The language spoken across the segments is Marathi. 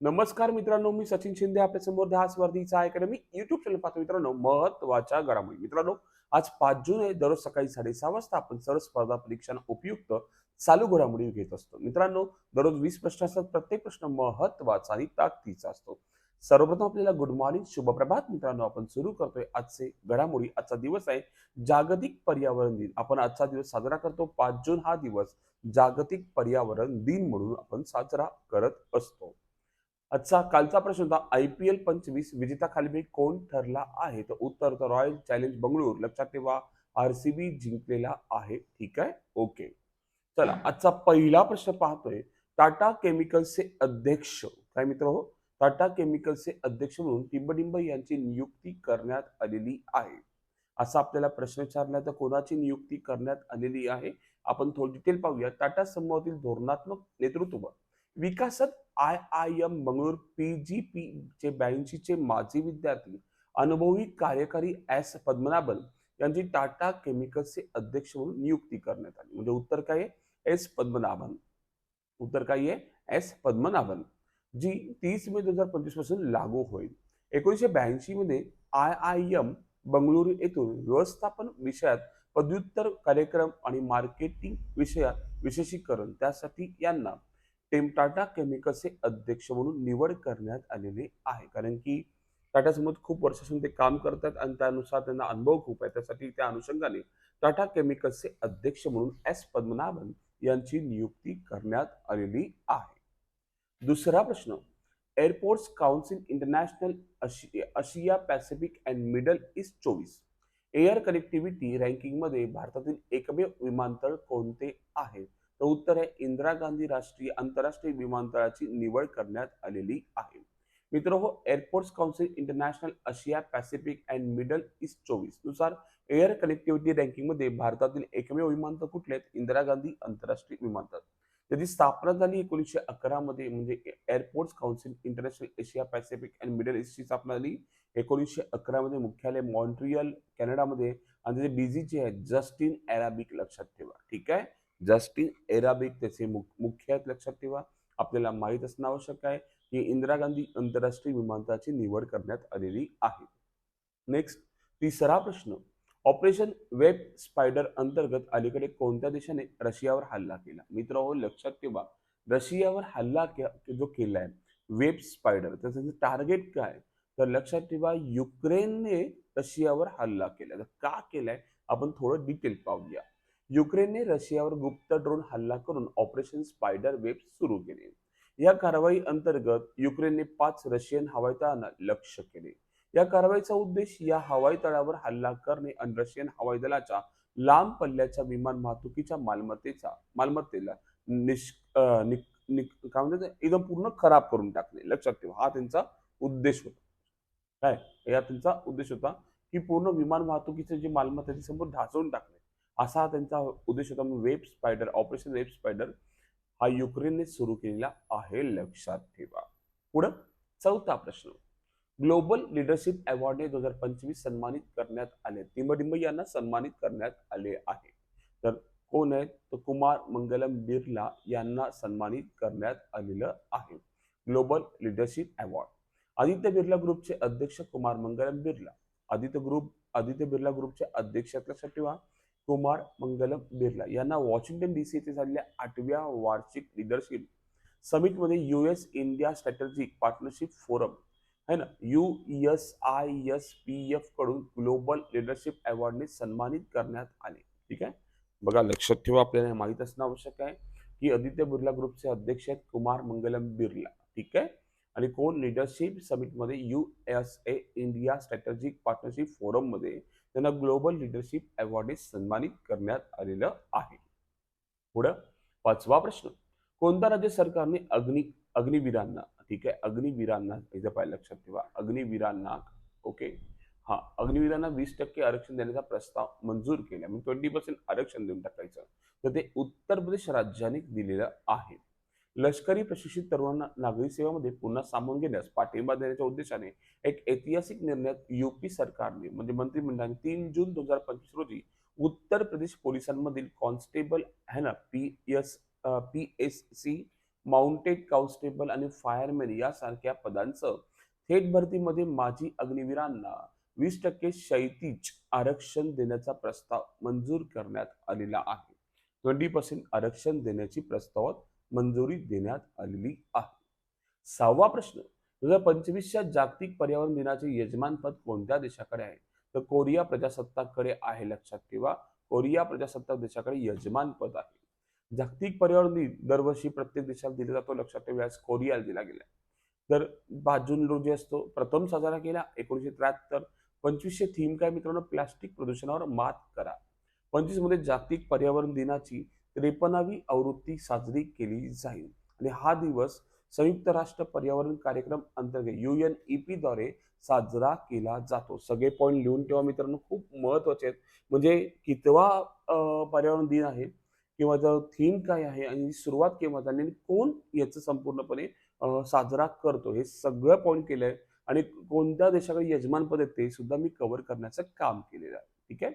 नमस्कार मित्रांनो मी सचिन शिंदे आपल्यासमोर दहा स्पर्धीचा अकॅडमी युट्यूब चॅनल पाहतो. मित्रांनो महत्त्वाच्या घडामोडी. मित्रांनो आज पाच जून आहे. दररोज सकाळी साडेसहा वाजता आपण सर्व स्पर्धा परीक्षांना उपयुक्त चालू घडामोडी घेत असतो. मित्रांनो दररोज वीस प्रश्न असतात. प्रत्येक प्रश्न महत्त्वाचा आणि ताकदीचा असतो. सर्वप्रथम आपल्याला गुड मॉर्निंग शुभप्रभात. मित्रांनो आपण सुरू करतोय आजचे घडामोडी. आजचा दिवस आहे जागतिक पर्यावरण दिन. आपण आजचा दिवस साजरा करतो. पाच जून हा दिवस जागतिक पर्यावरण दिन म्हणून आपण साजरा करत असतो. आजचा कालचा प्रश्न होता आय पी एल पंचवीस विजेता खाली कोण ठरला आहे? तर उत्तर तर रॉयल चॅलेंज बंगळूर लक्षात ठेवा बी जिंकलेला आहे. ठीक आहे? ओके. चला आजचा पहिला प्रश्न पाहतोय. टाटा केमिकल्सचे अध्यक्ष काय मित्र हो? टाटा केमिकल्सचे अध्यक्ष म्हणून टिंबडिंब यांची नियुक्ती करण्यात आलेली आहे. असा आपल्याला प्रश्न विचारला तर कोणाची नियुक्ती करण्यात आलेली आहे? आपण थोडी डिटेल पाहूया. टाटा समूहातील धोरणात्मक नेतृत्व विकासक I I M Bengaluru P G P चे ब्याऐंशीचे माजी विद्यार्थी अनुभवी कार्यकारी एस पद्मनाभन यांची टाटा केमिकल्सचे अध्यक्ष म्हणून नियुक्ती करण्यात आली. म्हणजे उत्तर काय आहे? एस पद्मनाभन. उत्तर काय आहे? एस पद्मनाभन. जी तीस मे दोन हजार पंचवीसपासून लागू होईल. एकोणीसशे ब्याऐंशी मध्ये आय आय एम बंगळुरू येथून व्यवस्थापन विषयात पदव्युत्तर कार्यक्रम आणि मार्केटिंग विषयात विशेषीकरण. त्यासाठी यांना टेम टाटा केमिकल्सचे अध्यक्ष म्हणून निवड करण्यात आलेली आहे. कारण की टाटा समोर खूप वर्षापासून ते काम करतात आणि त्यानुसार त्यांना अनुभव खूप आहे. त्यासाठी त्या अनुषंगाने टाटा केमिकल्सचे अध्यक्ष म्हणून एस. पद्मनाभन यांची नियुक्ती करण्यात आलेली आहे. दुसरा प्रश्न airports council international Asia pacific and middle east चोवीस एअर कनेक्टिव्हिटी रँकिंगमध्ये भारतातील एकमेव विमानतळ कोणते आहे? तर उत्तर आहे इंदिरा गांधी राष्ट्रीय आंतरराष्ट्रीय विमानतळाची निवड करण्यात आलेली आहे. मित्र हो airports council international Asia pacific and middle east चोवीसनुसार air connectivity रँकिंगमध्ये भारतातील एकमेव विमानतळ कुठले आहेत? इंदिरा गांधी आंतरराष्ट्रीय विमानतळ. त्याची स्थापना झाली एकोणीसशे अकरा मध्ये म्हणजे airports council international Asia pacific and middle ईस्टची स्थापना झाली. एकोणीसशे अकरा मध्ये मुख्यालय मॉन्ट्रियल कॅनडामध्ये आणि त्याचे डीजी जे आहेत जस्टिन अराबिक लक्षात ठेवा. ठीक आहे? जस्टिन एराबिक त्याचे मुख्य आहेत लक्षात ठेवा. आपल्याला माहीत असणं आवश्यक आहे की इंदिरा गांधी आंतरराष्ट्रीय विमानतळाची निवड करण्यात आलेली आहे. नेक्स्ट तिसरा प्रश्न. ऑपरेशन वेब स्पायडर अंतर्गत अलीकडे कोणत्या देशाने रशियावर हल्ला केला? मित्र हो लक्षात ठेवा. रशियावर हल्ला जो केला आहे वेब स्पायडर तर त्याचं टार्गेट काय? तर लक्षात ठेवा युक्रेनने रशियावर हल्ला केला तर का केलाय? आपण थोडं डिटेल पाहूया. युक्रेनने रशियावर गुप्त ड्रोन हल्ला करून ऑपरेशन स्पायडर वेब सुरू केले. या कारवाई अंतर्गत युक्रेनने पाच रशियन हवाई तळांना लक्ष्य केले. या कारवाईचा उद्देश या हवाई तळावर हल्ला करणे आणि रशियन हवाई दलाच्या लांब पल्ल्याच्या विमान वाहतुकीच्या मालमत्तेचा मालमत्तेला निष् निक- निक- काय म्हणतात एकदम पूर्ण खराब करून टाकणे. लक्षात ठेवा. हा त्यांचा उद्देश होता. काय? या त्यांचा उद्देश होता की पूर्ण विमान वाहतुकीचे जे मालमत्ता आहे ती ढासळून टाकणे. असा हा त्यांचा उद्देश होता. Web spider operation web spider हा युक्रेनने सुरू केलेला आहे. लक्षात ठेवा. पुढं चौथा प्रश्न. ग्लोबल लिडरशिप अवॉर्डने दोन हजार पंचवीस सन्मानित करण्यात आले. तिंबडिंब यांना सन्मानित करण्यात आले आहे. तर कोण आहेत? तर कुमार मंगलम बिर्ला यांना सन्मानित करण्यात आलेलं आहे. Global leadership award. Aditya Birla ग्रुपचे अध्यक्ष कुमार मंगलम बिर्ला. आदित्य ग्रुप आदित्य बिर्ला ग्रुपचे अध्यक्ष लक्षात ठेवा. कुमार मंगलम बिर्ला यांना वॉशिंग्टन डी सी येथे झालेल्या आठव्या वार्षिक leadership समिटमध्ये US India strategic partnership forum है ना? U S I S P एफकडून global leadership अवॉर्डने सन्मानित करण्यात आले. ठीक आहे? बघा लक्षात ठेवा आपल्याला हे माहीत असणं आवश्यक आहे की आदित्य बिर्ला ग्रुपचे अध्यक्ष आहेत कुमार मंगलम बिर्ला. ठीक आहे? आणि कोण? Leadership समिटमध्ये U S A India strategic partnership फोरममध्ये त्यांना ग्लोबल लिडरशिप अवॉर्डने सन्मानित करण्यात आलेलं आहे. पुढं पाचवा प्रश्न. कोणत्या राज्य सरकारने अग्नि अग्निवीरांना ठीक आहे अग्निवीरांना इथं पाहिजे लक्षात ठेवा अग्निवीरांना ओके हा अग्निवीरांना वीस टक्के आरक्षण देण्याचा प्रस्ताव मंजूर केला. म्हणजे ट्वेंटी पर्सेंट आरक्षण देऊन टाकायचं. तर ते उत्तर प्रदेश राज्याने दिलेलं आहे. लष्करी प्रशिक्षित तरुणांना नागरी सेवेमध्ये पुन्हा सामावून घेण्यास पाठिंबा देण्याच्या उद्देशाने एक ऐतिहासिक निर्णय युपी सरकारने म्हणजे मंत्रिमंडळाने तीन जून दोन हजार पंचवीस रोजी उत्तर प्रदेश पोलिसांमधील कॉन्स्टेबल है ना P S P S C mounted constable आणि फायरमॅन यासारख्या पदांचं थेट भरतीमध्ये माजी अग्निवीरांना वीस टक्के क्षैतिज आरक्षण देण्याचा प्रस्ताव मंजूर करण्यात आलेला आहे. ट्वेंटी पर्सेंट आरक्षण देण्याची प्रस्तावात मंजुरी देण्यात आलेली आहे. सहावा प्रश्न दोन हजार पंचवीसच्या जागतिक पर्यावरण दिनाचे यजमानपद कोणत्या देशाकडे आहे? तर कोरिया प्रजासत्ताककडे आहे लक्षात ठेवा. कोरिया प्रजासत्ताक देशाकडे यजमानपद आहे. जागतिक पर्यावरण दिन दरवर्षी प्रत्येक देशाला दिला जातो लक्षात ठेवा आज कोरियाला दिला गेला तर पाच जून रोजी असतो प्रथम साजरा केला एकोणीशे त्र्याहत्तर. पंचवीसशे थीम काय मित्रांनो? प्लास्टिक प्रदूषणावर मात करा. पंचवीसमध्ये जागतिक पर्यावरण दिनाची त्रेपन्नावी आवृत्ती साजरी केली जाईल. आणि हा दिवस संयुक्त राष्ट्र पर्यावरण कार्यक्रम अंतर्गत यू एन ए पी द्वारे साजरा केला जातो. सगळे पॉईंट लिहून ठेवा मित्रांनो खूप महत्त्वाचे आहेत. म्हणजे कितवा पर्यावरण दिन आहे किंवा जर थीम काय आहे आणि सुरुवात केव्हा झाली आणि कोण याचं संपूर्णपणे साजरा करतो हे सगळं पॉईंट केलंय. आणि कोणत्या देशाकडे यजमानपद ते सुद्धा मी कव्हर करण्याचं काम केलेलं आहे. ठीक आहे?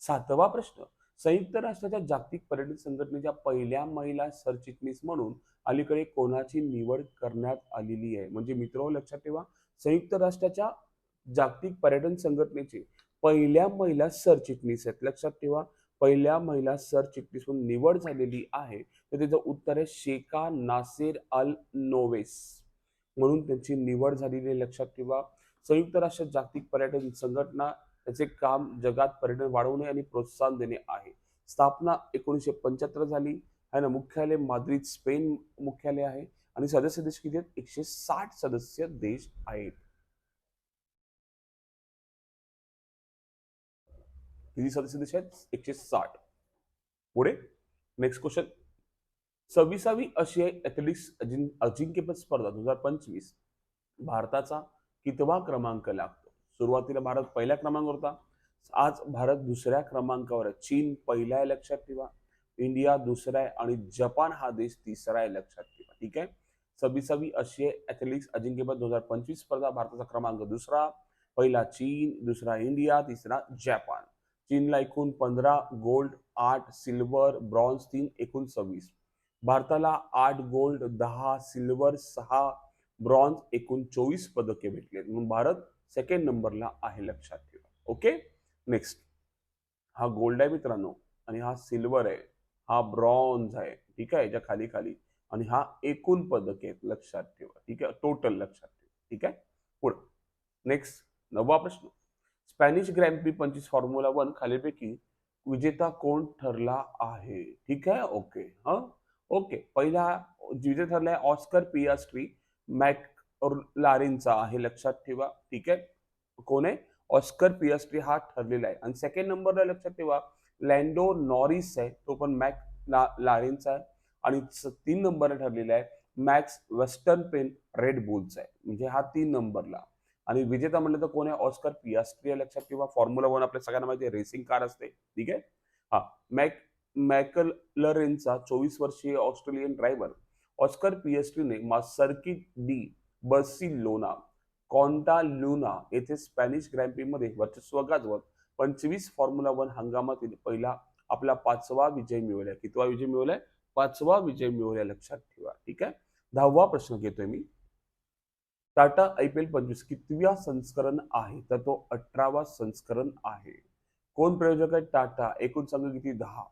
सातवा प्रश्न. संयुक्त राष्ट्राच्या जागतिक पर्यटन संघटनेच्या पहिल्या महिला सरचिटणीस म्हणून अलीकडे कोणाची निवड करण्यात आलेली आहे? म्हणजे मित्र लक्षात ठेवा. संयुक्त राष्ट्राच्या जागतिक पर्यटन संघटनेचे पहिल्या महिला सरचिटणीस आहेत. लक्षात ठेवा पहिल्या महिला सरचिटणीस म्हणून निवड झालेली आहे. तर त्याचं उत्तर आहे शेका नासेर अल नोवेस म्हणून त्यांची निवड झालेली आहे. लक्षात ठेवा. संयुक्त राष्ट्र जागतिक पर्यटन संघटना त्याचे काम जगात पर्यटन वाढवणे आणि प्रोत्साहन देणे आहे. स्थापना एकोणीसशे पंच्याहत्तर झाली. आहे ना मुख्यालय माद्रिद स्पेन मुख्यालय आहे. आणि सदस्य देश किती आहेत? एकशे साठ सदस्य देश आहेत. किती सदस्य देश आहेत? एकशे साठ. पुढे? नेक्स्ट क्वेश्चन सव्वीसावी आशियाई ॲथलेटिक्स अजिंक्यपद स्पर्धा दोन हजार पंचवीस. भारताचा कितवा क्रमांक लागतो? सुरुवातीला भारत पहिल्या क्रमांकावर होता. आज भारत दुसऱ्या क्रमांकावर आहे. चीन पहिला आहे लक्षात ठेवा. इंडिया दुसरा आहे आणि जपान हा देश तिसरा आहे लक्षात ठेवा. ठीक आहे? सव्वीसावी आशियाई ॲथलेटिक्स अजिंक्यपद दोन हजार पंचवीस स्पर्धा. भारताचा क्रमांक दुसरा. पहिला चीन दुसरा इंडिया तिसरा जपान. चीनला एकूण पंधरा गोल्ड आठ सिल्वर ब्रॉन्झ तीन एकूण सव्वीस भारताला आठ गोल्ड दहा सिल्वर सहा ब्रॉन्झ एकूण चोवीस पदके भेटले म्हणून भारत सेकंड नंबरला आहे लक्षात ठेवा. ओके नेक्स्ट हा गोल्ड आहे मित्रांनो आणि हा सिल्वर आहे. हा ब्रॉन्झ आहे. ठीक आहे? याच्या खाली खाली. आणि हा एकूण पदक आहेत लक्षात ठेवा. ठीक आहे? टोटल लक्षात ठेवा. ठीक आहे? पुढे. नेक्स्ट नववा प्रश्न. स्पॅनिश ग्रँड प्री पंचवीस फॉर्म्युला वन खालीपैकी विजेता कोण ठरला आहे? ठीक आहे? ओके हा? ओके पहिला विजेता ठरलाय ऑस्कर पियास्ट्री मॅक लारिनचा आहे लक्षात ठेवा. ठीक आहे? कोण आहे? ऑस्कर पीएसटी हा ठरलेला आहे. आणि सेकंड नंबरला लक्षात ठेवा. लँडो नॉरिस आहे तो पण मॅक ला लारेनचा आहे. आणि तीन नंबरला ठरलेला आहे मॅक्स वेस्टर्न पेन रेड बुलचा आहे. म्हणजे हा तीन नंबरला आणि विजेता म्हणलं तर कोण आहे? ऑस्कर पियास्ट्री आहे लक्षात ठेवा. फॉर्म्युला वन आपल्या सगळ्यांना माहिती आहे रेसिंग कार असते. ठीक आहे? हा. मॅक मॅकलरेनचा चोवीस वर्षीय ऑस्ट्रेलियन ड्रायव्हर ऑस्कर पिएस्ट्रीने मा circuit de Barcelona Catalunya येथे स्पॅनिश ग्रँड प्री मध्ये वर्चस्व गाजवत पंचवीस फॉर्म्युला वन हंगामातील पहिला आपला पाचवा विजय मिळवलाय कितवा विजय मिळवलाय? पाचवा विजय मिळवलाय लक्षात ठेवा. ठीक आहे? दहावा प्रश्न घेतोय मी. टाटा आय पी एल पंचवीस कितव्या संस्करण आहे? तर तो अठरावा संस्करण आहे. कोण प्रयोजक आहे? टाटा. एकूण संघ किती? दहा.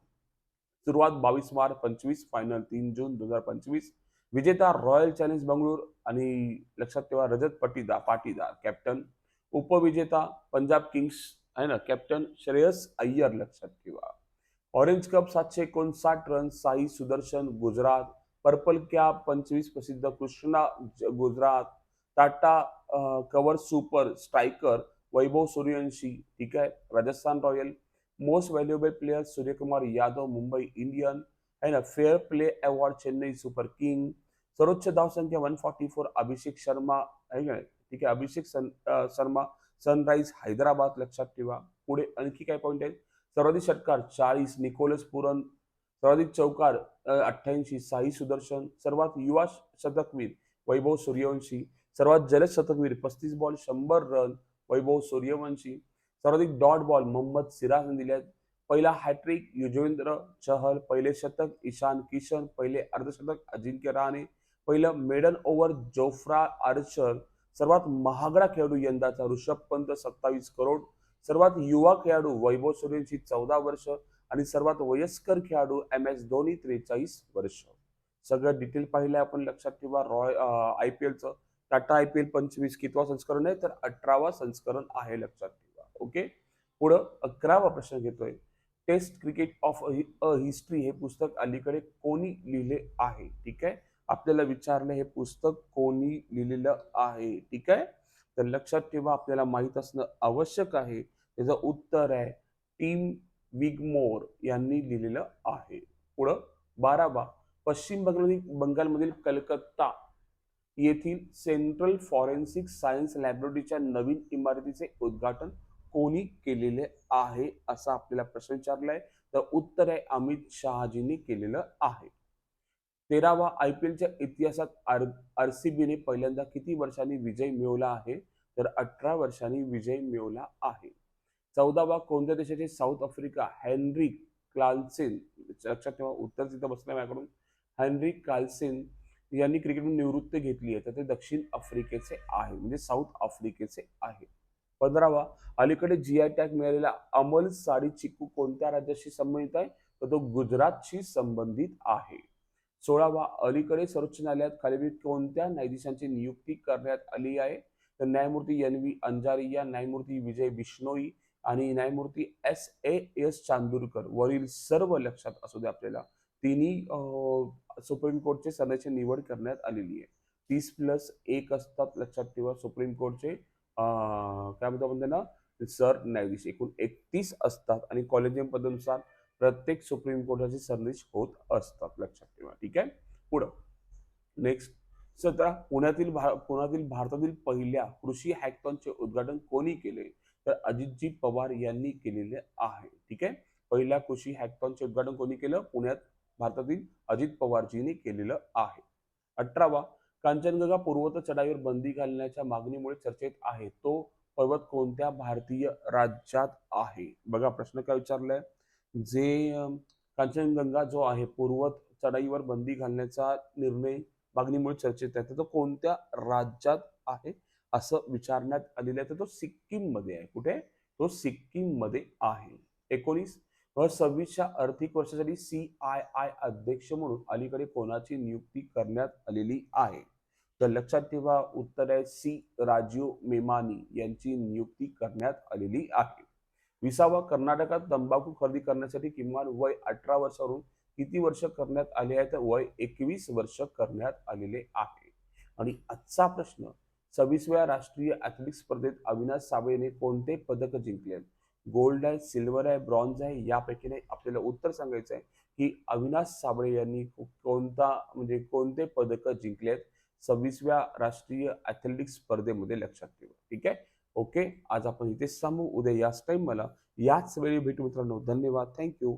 सुरुवात बावीस मार्च पंचवीस फायनल तीन जून दोन हजार पंचवीस. विजेता रॉयल चॅलेंज बंगळूर आणि लक्षात ठेवा रजत पटीदार पाटीदार कॅप्टन उपविजेता पंजाब किंग्स आहे ना कॅप्टन श्रेयस अय्यर लक्षात ठेवा. ऑरेंज कप सातशे एकोणसाठ run Sai Sudarshan Gujarat purple cap पंचवीस Prasidh Krishna Gujarat Tata Curvv super striker Vaibhav Suryavanshi ठीक आहे Rajasthan royal most valuable player Suryakumar Yadav Mumbai Indian आहे ना fair play award Chennai super king सर्वोच्च धाव संख्या one forty four Abhishek Sharma है का ठीक आहे अभिषेक सन शर्मा सनराईज हैदराबाद लक्षात ठेवा. पुढे आणखी काय पॉईंट आहेत? सर्वाधिक षटकार चाळीस निकोलस पुरन सर्वाधिक चौकार अठ्ठ्याऐंशी साई सुदर्शन सर्वात युवा शतकवीर वैभव सूर्यवंशी सर्वात जलद शतकवीर पस्तीस बॉल शंभर रन वैभव सूर्यवंशी सर्वाधिक डॉट बॉल मोहम्मद सिराजने दिले आहेत पहिला हॅट्रिक युजवेंद्र चहल पहिले शतक ईशान किशन पहिले अर्धशतक अजिंक्य रहाणे पहिलं मेडन ओव्हर जोफ्रा आर्चर सर्वात महागडा खेळाडू यंदाचा ऋषभ पंत सत्तावीस करोड सर्वात युवा खेळाडू वैभव सूर्यवंशी चौदा वर्ष आणि सर्वात वयस्कर खेळाडू एम एस धोनी त्रेचाळीस वर्ष. सगळं डिटेल पाहिलंय आपण लक्षात ठेवा. रॉय आय पी एलचं टाटा आय पी एल पंचवीस कितवा संस्करण आहे? तर अठरावा संस्करण आहे लक्षात ठेवा. ओके? पुढं अकरावा प्रश्न घेतोय. Test cricket of a history हे पुस्तक अलीकडे कोणी लिहिले आहे? ठीक आहे? आपल्याला विचारलं हे पुस्तक कोणी लिहिलेलं आहे? ठीक आहे? तर लक्षात ठेवा आपल्याला माहीत असणं आवश्यक आहे. त्याचं उत्तर आहे टीम विगमोर यांनी लिहिलेलं आहे. पुढं बारावा पश्चिम बंगाल बंगालमधील कलकत्ता येथील सेंट्रल फॉरेन्सिक सायन्स लॅबोरेटरीच्या नवीन इमारतीचे उद्घाटन कोणी केलेले आहे असा आपल्याला प्रश्न विचारलाय. तर उत्तर आहे अमित शहाजींनी केलेलं आहे. तेरावा आय पी एलच्या इतिहासात आर आर सी बीने पहिल्यांदा किती वर्षांनी विजय मिळवला आहे? तर अठरा वर्षांनी विजय मिळवला आहे. चौदावा कोणत्या देशाचे साऊथ आफ्रिका? हेनरी क्लाल्सेन लक्षात ठेवा उत्तर तिथं बसलं माझ्याकडून. हेनरी कालसेन यांनी क्रिकेटून निवृत्ती घेतली आहे. तर ते दक्षिण आफ्रिकेचे आहे. म्हणजे साऊथ आफ्रिकेचे आहे. पंधरावा अलीकडे जी आय टॅग मिळालेला अमल साडी चिक्कू कोणत्या राज्याशी संबंधित आहे? तर तो गुजरातशी संबंधित आहे. सोळावा अलीकडे सर्वोच्च न्यायालयात खालील कोणत्या न्यायाधीशांची नियुक्ती करण्यात आली आहे? तर न्यायमूर्ती एन व्ही अंजारिया न्यायमूर्ती विजय बिश्नोई आणि न्यायमूर्ती एस ए एस चांदूरकर वरील सर्व लक्षात असू दे आपल्याला. तिन्ही सुप्रीम कोर्टचे सदस्य निवड करण्यात आलेली आहे. तीस प्लस एक असतात लक्षात ठेवा सुप्रीम कोर्टचे. काय म्हणतो आपण त्यांना सरन्यायाधीश एकूण एकतीस असतात आणि कॉलेजियम पदानुसार प्रत्येक सुप्रीम कोर्टाचे सरन्यायाधीश होत असतात. लक्षात ठेवा. ठीक आहे? पुढं. नेक्स्ट सतरा. पुण्यातील भा पुण्यातील भारतातील पहिल्या कृषी हॅकथॉनचे उद्घाटन कोणी केले? तर अजितजी पवार यांनी केलेले आहे. ठीक आहे? पहिल्या कृषी हॅकथॉनचे उद्घाटन कोणी केलं? पुण्यात भारतातील अजित पवारजींनी केलेलं आहे. अठरावा. कांचनगंगा पूर्वत चढाईवर बंदी घालण्याच्या मागणीमुळे चर्चेत आहे. तो पर्वत कोणत्या भारतीय राज्यात आहे? बघा प्रश्न काय विचारलाय? जे कांचनगंगा जो आहे पूर्वत चढाईवर बंदी घालण्याचा निर्णय मागणीमुळे चर्चेत आहे. तर तो कोणत्या राज्यात आहे? असं विचारण्यात आलेलं आहे. तर तो सिक्कीममध्ये आहे. कुठे? तो सिक्कीममध्ये आहे. एकोणीस व सव्वीसच्या आर्थिक वर्षासाठी सी आय आय अध्यक्ष म्हणून अलीकडे कोणाची नियुक्ती करण्यात आलेली आहे? तर लक्षात ठेवा उत्तर आहे सी. राजीव मेमानी यांची नियुक्ती करण्यात आलेली आहे. विसावा कर्नाटकात तंबाखू खरेदी करण्यासाठी किमान वय अठरा वर्षावरून किती वर्ष करण्यात आले आहे? तर वय एकवीस वर्ष करण्यात आलेले आहे. आणि आजचा प्रश्न सव्वीसव्या राष्ट्रीय ॲथलेटिक्स स्पर्धेत अविनाश साबळेने कोणते पदक जिंकले? आहेत? गोल्ड आहे सिल्वर आहे ब्रॉन्झ आहे यापैकी नाही आपल्याला उत्तर सांगायचं आहे की अविनाश साबळे यांनी कोणता म्हणजे कोणते पदकं जिंकले आहेत? सव्वीसव्या राष्ट्रीय ॲथलेटिक्स स्पर्धेमध्ये लक्षात ठेवा ठीक आहे? ओके आज आपण इथेच सांगू. उद्या याच टाइम मला याच वेळी भेटू मित्रांनो. धन्यवाद. थँक्यू